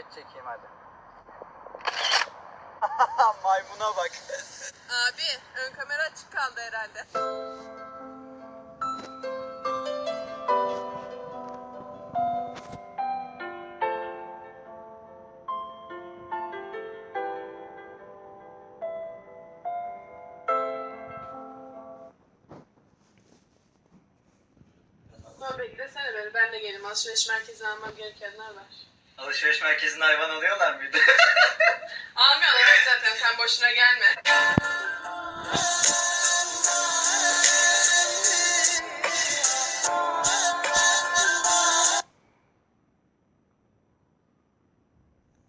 geç çekeyim hadi. Maymuna bak. Abi ön kamera açık kaldı herhalde. Ama beklesene beni ben de geleyim. Alışveriş merkezine almam gerekenler var. Alışveriş merkezinde hayvan alıyorlar mıydı? Almıyorlar zaten sen boşuna gelme.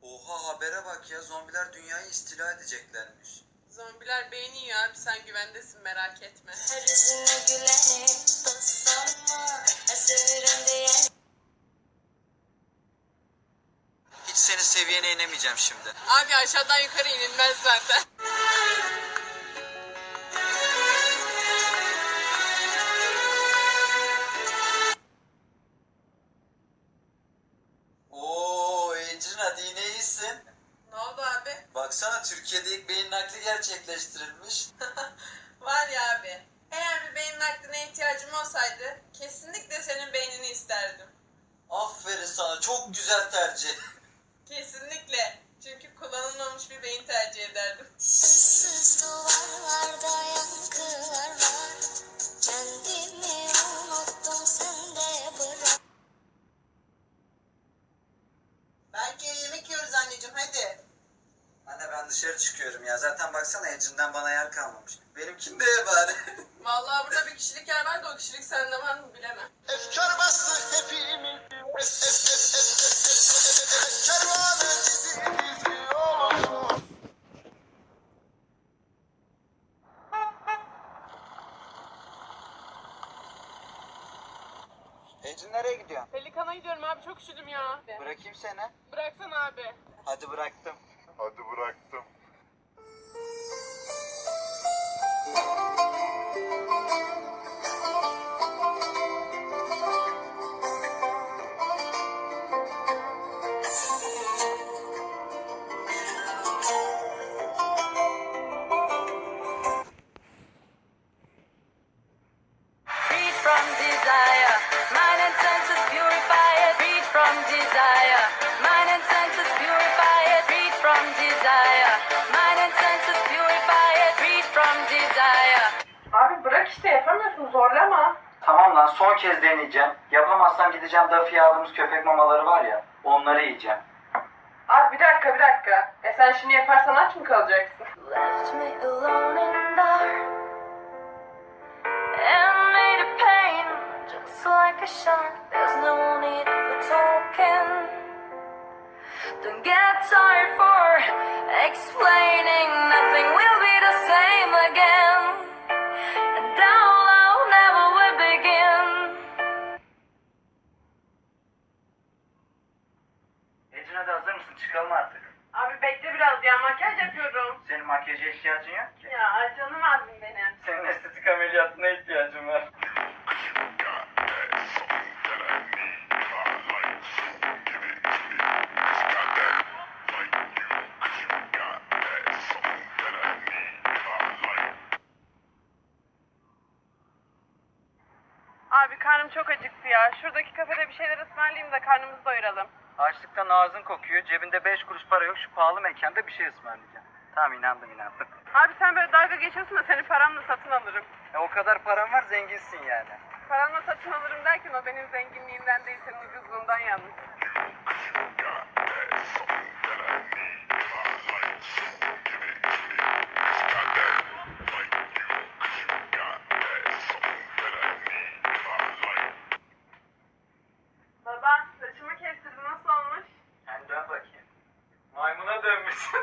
Oha habere bak ya zombiler dünyayı istila edeceklermiş. Zombiler beyni yiyor abi sen güvendesin merak etme. Her yüzüne güleni dost inemeyeceğim şimdi. Abi aşağıdan yukarı inilmez zaten. Oo Ecrin hadi yine iyisin. Ne oldu abi? Baksana Türkiye'de ilk beyin nakli gerçekleştirilmiş. Var ya abi. Eğer bir beyin nakline ihtiyacım olsaydı kesinlikle senin beynini isterdim. Aferin sana çok güzel tercih. Bir beyin tercih ederdim. Issız duvarlarda yankılar var Kendimi unuttum sen de bırak Belki yemek yiyoruz anneciğim hadi. Anne ben dışarı çıkıyorum ya. Zaten baksana Ecrin'den bana yer kalmamış. Benimkinde ye bari. Vallahi burada bir kişilik yer var da o kişilik sende var mı bilemem. Efkar bastı hepimiz Es Ecrin nereye gidiyorsun? Pelikan'a gidiyorum abi çok üşüdüm ya. Bırakayım seni. Bıraksana abi. Hadi bıraktım. Hadi bıraktım Bırak işte yapamıyorsun zorlama. Tamam lan son kez deneyeceğim. Yapamazsam gideceğim Duffy'ye aldığımız köpek mamaları var ya. Onları yiyeceğim. Abi bir dakika bir dakika. E sen şimdi yaparsan aç mı kalacaksın? Left me alone in dark and made a pain just like a shark. There's no need for talking. Don't get tired for explaining. Nothing will be the same again. Makyaj yapıyorum. Senin makyaja ihtiyacın yok ki. Ya canım abim benim. Senin estetik ameliyatına ihtiyacım var. Abi karnım çok acıktı ya. Şuradaki kafede bir şeyler ısmarlayayım da karnımızı doyuralım. Açlıktan ağzın kokuyor. Cebinde 5 kuruş para yok. Şu pahalı mekanda bir şey ısmarlayacağım. Tamam inandım inandım. Abi sen böyle dalga geçiyorsun da seni paramla satın alırım. E, o kadar param var zenginsin yani. Paramla satın alırım derken o benim zenginliğimden değil senin ucuzluğundan yalnız. with